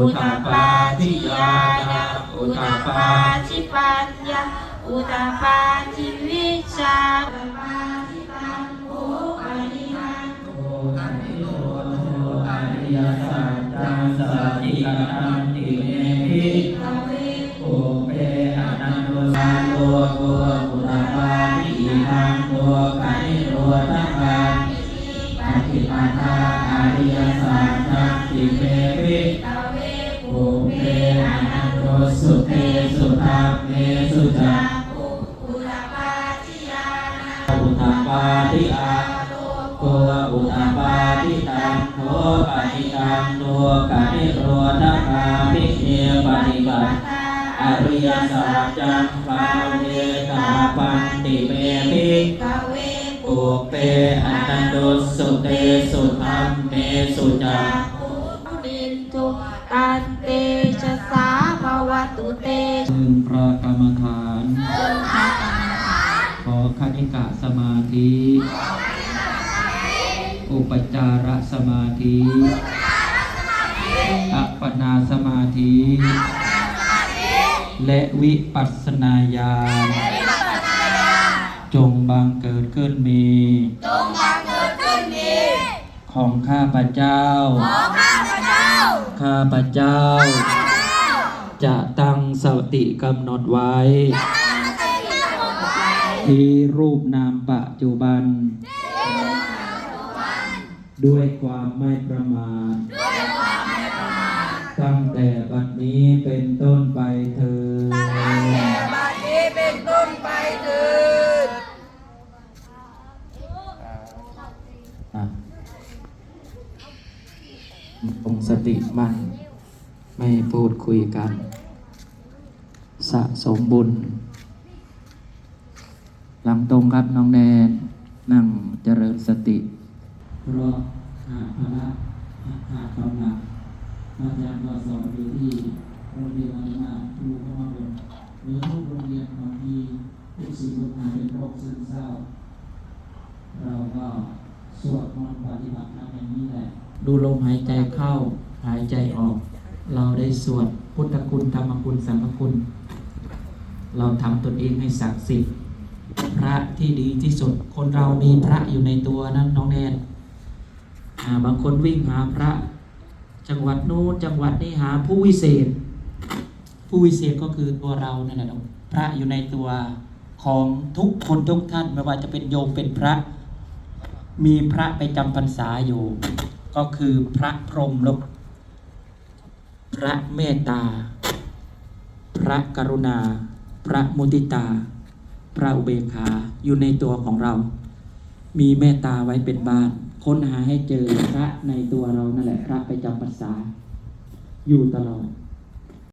อุตปาทิยายะอุตปาทิปัญญาอุตปาทิวิชาอุตปาทิตังโภปริหังโอคันติโตโนอริยสัจจังสัจจิกังติเมหิกเวโอเปอนันโตสาโลโกอุตปาทิทังโกันิโรธกังปฏิปทาอริยสัจจังติเมหิ กเวโอเปอนันโตสุเตสุธรรมเมสุจักอุอุตปาทิยานาอุตปาทิอาโกอุตปาทิตังโทปฏิตังโตกะนิโรธคาภิเนปฏิบัติอริยสัจจังปาเวตาปันติเมภิกเวโอเปอนันโดสุเตสุธรรมเมสุจัก ตันเตชะสาภวตุเตพึงพระกรรมฐานขอคณิกะสมาธิ อุปจารสมาธิอัปปนาสมาธิ และวิปัสสนาญาณจงบังเกิดขึ้นมีของข้าพเจ้าข้าพเจ้า จะตั้งสติกำหนดไว้ ที่รูปนามปัจจุบัน ด้วยความไม่ประมาทตั้งแต่บัดนี้เป็นต้นไป องสติมั่น ไม่พูดคุยกัน สะสมบุญ หลังตรงครับน้องแนน นั่งเจริญสติราะหาภาระหาความหนักอาจารย์ก็สอนอยู่ที่โรงเรียนอนุบาลครูก็มาบ่นหรือทุกโรงเรียนบางทีผู้สูงอายุเป็นโรคซึมเศร้า เราก็สวดมนต์ปฏิบัติธรรมอย่างนี้แหละ ดูลมหายใจเข้าหายใจออก เราได้สวดพุทธคุณธรรมคุณสังฆคุณ เราทำตนเองให้ศักดิ์สิทธิ์พระที่ดีที่สุด คนเรามีพระอยู่ในตัวนั้นน้องแนนบางคนวิ่งหาพระ จังหวัดนู้นจังหวัดนี้หาผู้วิเศษ ผู้วิเศษก็คือตัวเรานั่นแหละพระอยู่ในตัวของทุกคนทุกท่านไม่ว่าจะเป็นโยมเป็นพระ มีพระไปจำพรรษาอยู่ ก็คือพระพรหมลกพระเมตตา พระกรุณา พระมุติตา พระอุเบกขาอยู่ในตัวของเรา มีเมตตาไว้เป็นบ้าน ค้นหาให้เจอพระในตัวเรานั่นแหละพระไปจำพรรษา อยู่ตลอด